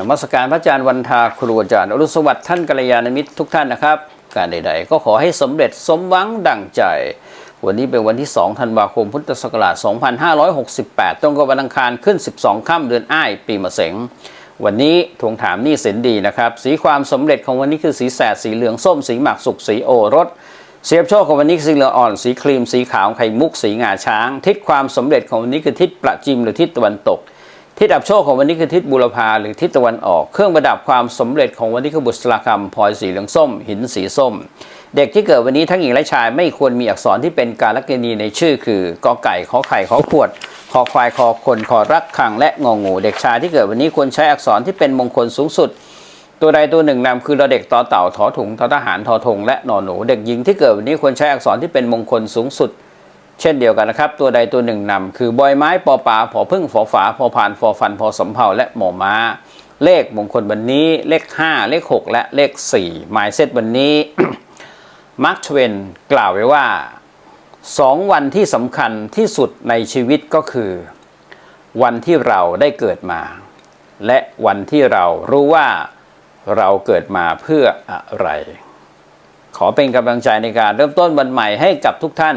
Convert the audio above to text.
นมัสการพระอาจารย์วันทาครูอาจารย์อรุณสวัสดิ์ท่านกัลยาณมิตรทุกท่านนะครับ การใด ๆ ก็ขอให้สำเร็จสมหวังดั่งใจ วันนี้เป็นวันที่ 2 ธันวาคมพุทธศักราช 2568 ตรงกับวันอังคารขึ้น 12 ค่ำเดือนอ้าย ปีมะเสงวันนี้ทวงถามนี่สินดีนะครับ สีความสำเร็จของวันนี้คือสีแสดสีเหลืองส้มสีหมากสุกสีโอรสเสียบโชคของวันนี้สีเหลืองอ่อนสีครีมสีขาวไข่มุกสีงาช้าง ทิศความสำเร็จของวันนี้คือทิศประจิมหรือทิศตะวันตก ทิศดับโชคของวันนี้คือทิศบุรพาหรือทิศตะวันออก เครื่องประดับความสำเร็จของวันนี้คือบุษราคำพลอยสีเหลืองส้ม หินสีส้ม เด็กที่เกิดวันนี้ทั้งหญิงและชายไม่ควรมีอักษรที่เป็นการลักษณีในชื่อ คือกอไก่ขอไข่ขอขวดคอควายคอคนคอรักขังและงองู เด็กชายที่เกิดวันนี้ควรใช้อักษรที่เป็นมงคลสูงสุด ตัวใดตัวหนึ่งนำคือเราเด็กต่อเต่าถอถุงทอทหารทอธงและนอหนู เด็กหญิงที่เกิดวันนี้ควรใช้อักษรที่เป็นมงคลสูงสุด เช่นเดียวกันนะครับ ตัวใดตัวหนึ่งนำคือบอยไม้ปอปลาผอพึ่งฝอฝาพอผ่านฟอฟันพอสำเภาและหมอม้า เลขมงคลวันนี้เลข 5 เลข 6 และเลข4หมายเซตวันนี้มาร์คทเวนกล่าวไว้ว่าสองวันที่สำคัญที่สุดในชีวิตก็คือ วันที่เราได้เกิดมา และวันที่เรารู้ว่าเราเกิดมาเพื่ออะไร ขอเป็นกำลังใจในการเริ่มต้นวันใหม่ให้กับทุกท่าน